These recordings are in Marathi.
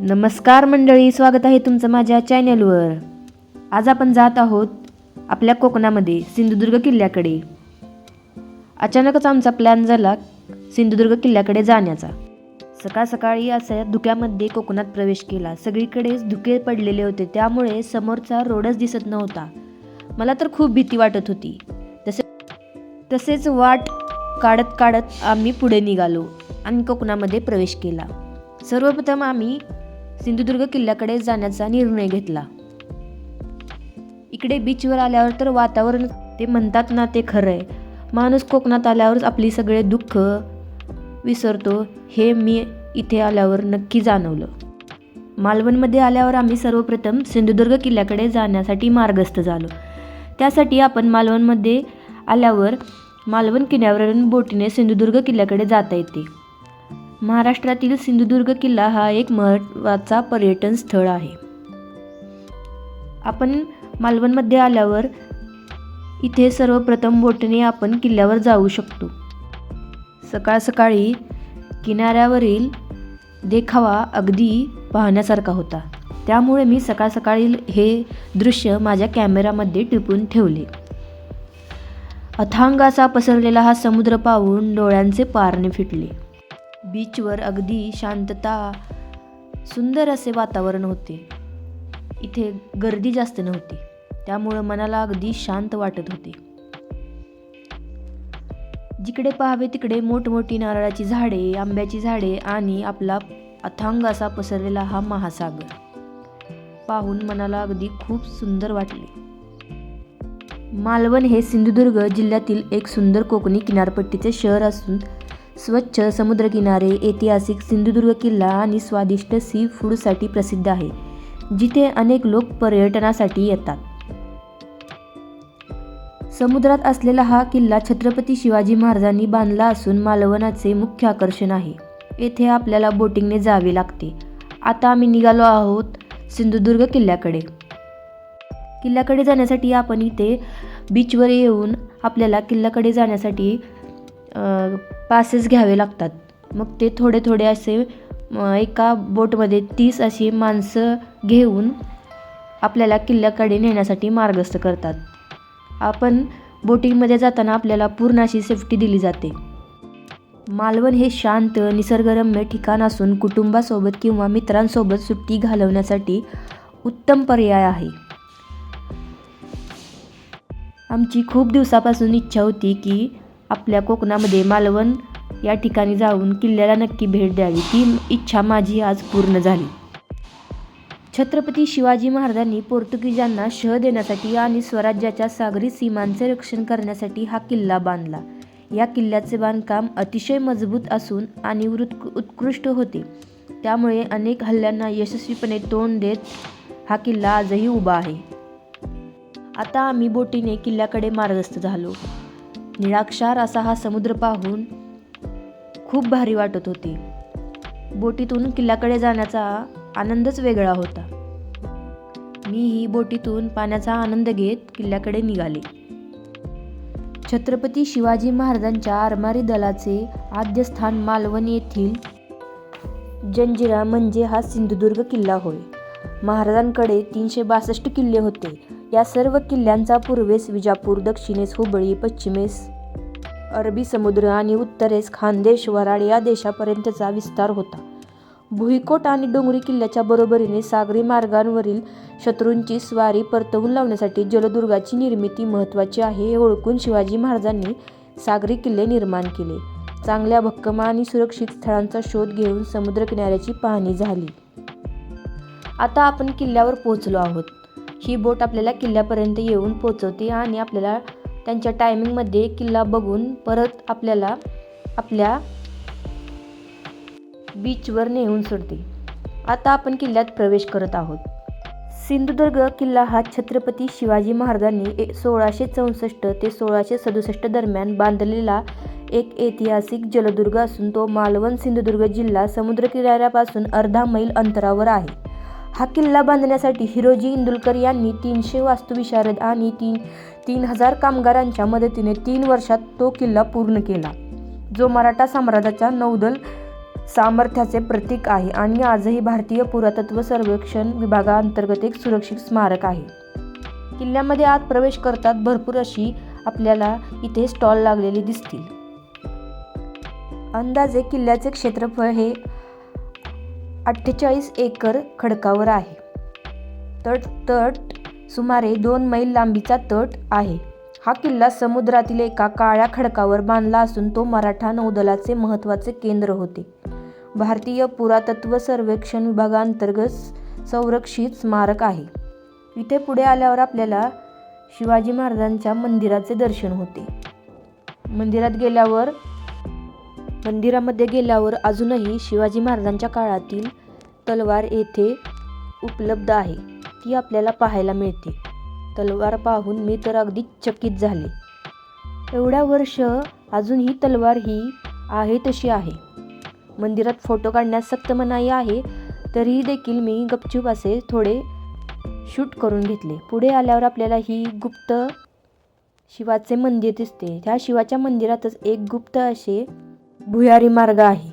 नमस्कार मंडळी स्वागत आहे तुमचं माझ्या चॅनलवर. आज आपण जात आहोत आपल्या कोकणामध्ये सिंधुदुर्ग किल्ल्याकडे. अचानकच आमचा प्लॅन झाला सिंधुदुर्ग किल्ल्याकडे जाण्याचा. सकाळ सकाळी असा धुक्यामध्ये कोकणात प्रवेश केला. सगळीकडेच धुके पडलेले होते त्यामुळे समोरचा रोडच दिसत नव्हता. मला तर खूप भीती वाटत होती. तसे तसेच वाट काढत काढत आम्ही पुढे निघालो आणि कोकणामध्ये प्रवेश केला. सर्वप्रथम आम्ही सिंधुदुर्ग किल्ल्याकडे जाण्याचा निर्णय घेतला. इकडे बीचवर आल्यावर तर वातावरण ते म्हणतात ना ते खरं आहे. माणूस कोकणात आल्यावरच आपली सगळे दुःख विसरतो हे मी इथे आल्यावर नक्की जाणवलं. मालवणमध्ये आल्यावर आम्ही सर्वप्रथम सिंधुदुर्ग किल्ल्याकडे जाण्यासाठी मार्गस्थ झालो. त्यासाठी आपण मालवणमध्ये आल्यावर मालवण किल्ल्यावरून बोटीने सिंधुदुर्ग किल्ल्याकडे जाता येते. महाराष्ट्रातील सिंधुदुर्ग किल्ला हा एक महत्त्वाचा पर्यटन स्थळ आहे. आपण मालवणमध्ये आल्यावर इथे सर्वप्रथम बोटने आपण किल्ल्यावर जाऊ शकतो. सकाळ सकाळी किनाऱ्यावरील देखावा अगदी पाहण्यासारखा होता. त्यामुळे मी सकाळ सकाळी हे दृश्य माझ्या कॅमेरामध्ये टिपून ठेवले. अथांग असा पसरलेला हा समुद्र पाहून डोळ्यांचे पारणे फिटले. बीचवर अगदी शांतता सुंदर असे वातावरण होते. इथे गर्दी जास्त नव्हती. त्यामुळं मनाला अगदी शांत वाटत होते. जिकडे पाहावे तिकडे मोठमोठी नारळाची झाडे आंब्याची झाडे आणि आपला अथांग असा पसरलेला हा महासागर. पाहून मनाला अगदी खूप सुंदर वाटले. मालवण हे सिंधुदुर्ग जिल्ह्यातील एक सुंदर कोकणी किनारपट्टीचे शहर असून स्वच्छ समुद्रकिनारे ऐतिहासिक सिंधुदुर्ग किल्ला आणि स्वादिष्ट सी फूडसाठी प्रसिद्ध आहे जिथे अनेक लोक पर्यटनासाठी येतात. समुद्रात असलेला हा किल्ला छत्रपती शिवाजी महाराजांनी बांधला असून मालवणाचे मुख्य आकर्षण आहे. येथे आपल्याला बोटिंगने जावे लागते. आता आम्ही निघालो आहोत सिंधुदुर्ग किल्ल्याकडे. किल्ल्याकडे जाण्यासाठी आपण इथे बीचवर येऊन आपल्याला किल्ल्याकडे जाण्यासाठी पासेस घ्यावे लागतात. मग ते थोडे थोडे असे एका बोटमध्ये तीस अशी माणसं घेऊन आपल्याला किल्ल्याकडे नेण्यासाठी मार्गस्थ करतात. आपण बोटिंगमध्ये जाताना आपल्याला पूर्ण अशी सेफ्टी दिली जाते. मालवण हे शांत निसर्गरम्य ठिकाण असून कुटुंबासोबत किंवा मित्रांसोबत सुट्टी घालवण्यासाठी उत्तम पर्याय आहे. आमची खूप दिवसापासून इच्छा होती की आपल्या कोकणामध्ये मालवण या ठिकाणी जाऊन किल्ल्याला नक्की भेट द्यावी. ती इच्छा माझी आज पूर्ण झाली. छत्रपती शिवाजी महाराजांनी पोर्तुगीजांना शह देण्यासाठी आणि स्वराज्याच्या सागरी सीमांचे रक्षण करण्यासाठी हा किल्ला बांधला. या किल्ल्याचे बांधकाम अतिशय मजबूत असून आणि वृत् उत्कृष्ट होते. त्यामुळे अनेक हल्ल्यांना यशस्वीपणे तोंड देत हा किल्ला आजही उभा आहे. आता आम्ही बोटीने किल्ल्याकडे मार्गस्थ झालो. निराक्षार असा हा समुद्र पाहून खूप भारी वाटत होते. बोटीतून किल्ल्याकडे जाण्याचा आनंदच वेगळा होता. मीही बोटीतून पाण्याचा आनंद घेत किल्ल्याकडे निघाले. छत्रपती शिवाजी महाराजांच्या आरमारी दलाचे आद्यस्थान मालवण येथील जंजिरा म्हणजे हा सिंधुदुर्ग किल्ला होय. महाराजांकडे तीनशे बासष्ट किल्ले होते. या सर्व किल्ल्यांचा पूर्वेस विजापूर दक्षिणेस हुबळी पश्चिमेस अरबी समुद्र आणि उत्तरेस खानदेश वराड या देशापर्यंतचा विस्तार होता. भुईकोट आणि डोंगरी किल्ल्याच्या बरोबरीने सागरी मार्गांवरील शत्रूंची स्वारी परतवून लावण्यासाठी जलदुर्गाची निर्मिती महत्त्वाची आहे हे ओळखून शिवाजी महाराजांनी सागरी किल्ले निर्माण केले. चांगल्या भक्कम आणि सुरक्षित स्थळांचा शोध घेऊन समुद्रकिनाऱ्याची पाहणी झाली. आता आपण किल्ल्यावर पोहोचलो आहोत. ही बोट आपल्याला किल्ल्यापर्यंत येऊन पोचवते आणि आपल्याला त्यांच्या टायमिंगमध्ये किल्ला बघून परत आपल्याला आपल्या बीचवर नेऊन सोडते. आता आपण किल्ल्यात प्रवेश करत आहोत. सिंधुदुर्ग किल्ला हा छत्रपती शिवाजी महाराजांनी ए सोळाशे चौसष्ट ते सोळाशे सदुसष्ट दरम्यान बांधलेला एक ऐतिहासिक जलदुर्ग असून तो मालवण सिंधुदुर्ग जिल्हा समुद्रकिनाऱ्यापासून अर्धा मैल अंतरावर आहे. हा किल्ला बांधण्यासाठी हिरोजी इंदुलकर यांनी तीनशे वास्तुविशारद आणि तीन तीन हजार कामगारांच्या मदतीने तीन वर्षात तो किल्ला पूर्ण केला. जो मराठा साम्राज्याच्या नौदल सामर्थ्याचे प्रतीक आहे आणि आजही भारतीय पुरातत्व सर्वेक्षण विभागाअंतर्गत एक सुरक्षित स्मारक आहे. किल्ल्यामध्ये आत प्रवेश करतात भरपूर अशी आपल्याला इथे स्टॉल लागलेली दिसतील. अंदाजे किल्ल्याचे क्षेत्रफळ हे अठ्ठेचाळीस एकर खडकावर आहे. तट तट सुमारे दोन मैल लांबीचा तट आहे. हा किल्ला समुद्रातील एका काळ्या खडकावर बांधला असून तो मराठा नौदलाचे महत्त्वाचे केंद्र होते. भारतीय पुरातत्व सर्वेक्षण विभागांतर्गत संरक्षित स्मारक आहे. इथे पुढे आल्यावर आपल्याला शिवाजी महाराजांच्या मंदिराचे दर्शन होते. मंदिरात गेल्यावर मंदिरामध्ये गेल्यावर अजूनही शिवाजी महाराजांच्या काळातील तलवार येथे उपलब्ध आहे. ती आपल्याला पाहायला मिळते. तलवार पाहून मी तर अगदी चकित झाले. एवढ्या वर्ष अजून ही तलवार ही आहे तशी आहे. मंदिरात फोटो काढण्यास सक्त मनाई आहे तरीही देखील मी गपचूप असे थोडे शूट करून घेतले. पुढे आल्यावर आपल्याला ही गुप्त शिवाचे मंदिर दिसते. त्या शिवाच्या मंदिरातच एक गुप्त असे भुयारी मार्ग आहे.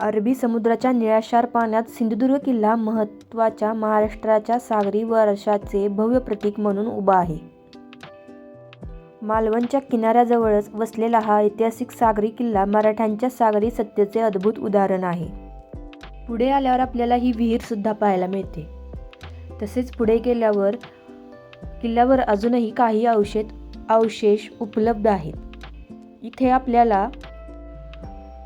अरबी समुद्राच्या निळाशार पाण्यात सिंधुदुर्ग किल्ला महत्त्वाच्या महाराष्ट्राच्या सागरी वर्षाचे भव्य प्रतीक म्हणून उभा आहे. मालवणच्या किनाऱ्याजवळच वसलेला हा ऐतिहासिक सागरी किल्ला मराठ्यांच्या सागरी सत्तेचे अद्भुत उदाहरण आहे. पुढे आल्यावर आपल्याला ही विहीरसुद्धा पाहायला मिळते. तसेच पुढे गेल्यावर किल्ल्यावर अजूनही काही औषध अवशेष उपलब्ध आहेत. इथे आपल्याला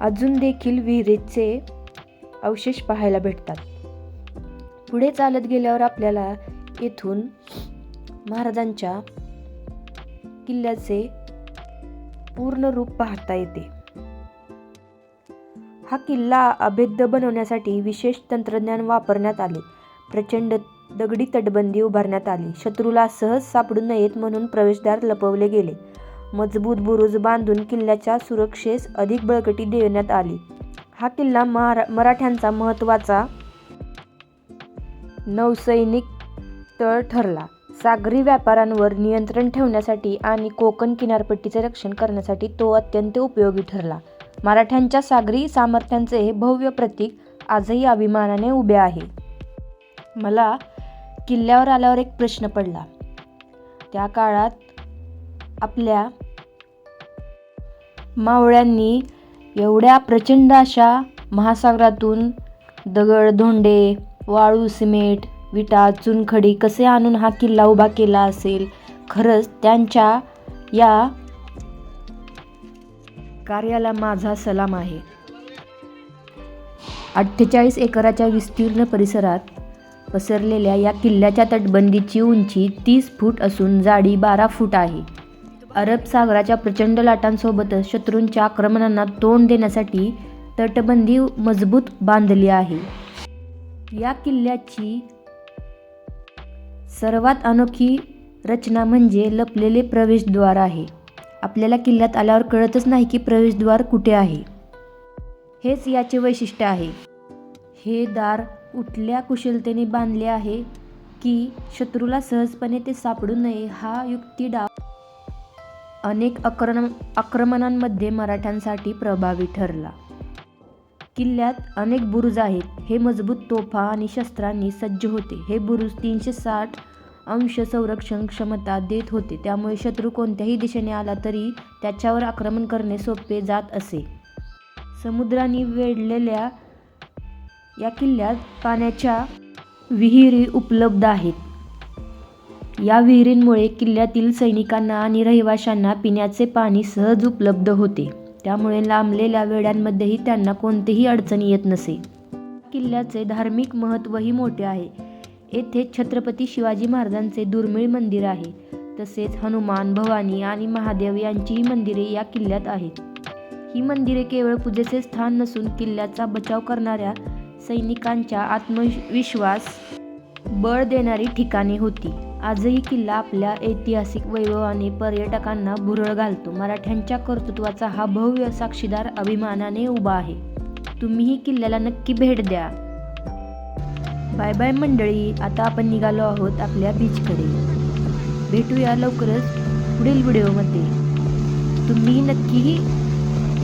अजून देखील विहिरीचे अवशेष पाहायला भेटतात. पुढे चालत गेल्यावर आपल्याला येथून महाराजांच्या किल्ल्याचे पूर्ण रूप पाहता येते. हा किल्ला अभेद्य बनवण्यासाठी विशेष तंत्रज्ञान वापरण्यात आले. प्रचंड दगडी तटबंदी उभारण्यात आली. शत्रूला सहज सापडू नयेत म्हणून प्रवेशद्वार लपवले गेले. मजबूत बुरुज बांधून किल्ल्याच्या सुरक्षेस अधिक बळकटी देण्यात आली. हा किल्ला महारा मराठ्यांचा महत्त्वाचा नौसैनिक तळ ठरला. सागरी व्यापाऱ्यांवर नियंत्रण ठेवण्यासाठी आणि कोकण किनारपट्टीचे रक्षण करण्यासाठी तो अत्यंत उपयोगी ठरला. मराठ्यांच्या सागरी सामर्थ्यांचे हे भव्य प्रतीक आजही अभिमानाने उभे आहे. मला किल्ल्यावर आल्यावर एक प्रश्न पडला. त्या काळात आपल्या मावळ्यांनी एवढ्या प्रचंड अशा महासागरातून दगड धोंडे वाळू सिमेंट विटा चुनखडी कसे आणून हा किल्ला उभा केला असेल? खरंच त्यांच्या या कार्याला माझा सलाम आहे. अठ्ठेचाळीस एकराच्या विस्तीर्ण परिसरात पसरलेल्या या किल्ल्याच्या तटबंदीची उंची तीस फूट असून जाडी बारा फूट आहे. अरब सागराच्या प्रचंड लाटांसोबतच शत्रूंच्या आक्रमणांना तोंड देण्यासाठी तटबंदी मजबूत बांधली आहे. या किल्ल्याची सर्वात अनोखी रचना म्हणजे लपलेले प्रवेशद्वार आहे. आपल्याला किल्ल्यात आल्यावर कळतच नाही की प्रवेशद्वार कुठे आहे. हेच याचे वैशिष्ट्य आहे. हे दार उठल्या कुशलतेने बांधले आहे की शत्रूला सहजपणे ते सापडू नये हा युक्ती डाव अनेक आक्रम आक्रमणांमध्ये मराठ्यांसाठी प्रभावी ठरला. किल्ल्यात अनेक बुरुज आहेत. हे मजबूत तोफा आणि शस्त्रांनी सज्ज होते. हे बुरुज तीनशे साठ अंश संरक्षण क्षमता देत होते. त्यामुळे शत्रू कोणत्याही दिशेने आला तरी त्याच्यावर आक्रमण करणे सोपे जात असे. समुद्राने वेढलेल्या या किल्ल्यात पाण्याच्या विहिरी उपलब्ध आहेत. या विहिरींमुळे किल्ल्यातील सैनिकांना आणि रहिवाशांना पिण्याचे पाणी सहज उपलब्ध होते. त्यामुळे लांबलेल्या वेड्यांमध्येही त्यांना कोणतीही अडचण येत नसे. किल्ल्याचे धार्मिक महत्त्वही मोठे आहे. येथे छत्रपती शिवाजी महाराजांचे दुर्मिळ मंदिर आहे. तसेच हनुमान भवानी आणि महादेव यांचीही मंदिरे या किल्ल्यात आहेत. ही मंदिरे केवळ पूजेचे स्थान नसून किल्ल्याचा बचाव करणाऱ्या सैनिकांच्या आत्मविश्वास बळ देणारी ठिकाणे होती. आजही किल्ला आपल्या ऐतिहासिक वैभवाने पर्यटकांना भुरळ घालतो. मराठ्यांच्या कर्तृत्वाचा हा भव्य साक्षीदार अभिमानाने उभा आहे. तुम्हीही किल्ल्याला नक्की भेट द्या. बाय बाय मंडळी आता आपण निघालो आहोत आपल्या बीचकडे भेटूया लवकरच पुढील व्हिडिओमध्ये. तुम्ही नक्कीही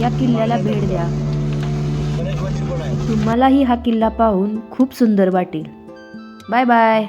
या किल्ल्याला भेट द्या गणेश मंदिर पण आहे तुम्हालाही हा किल्ला पाहून खूप सुंदर वाटेल. Bye bye.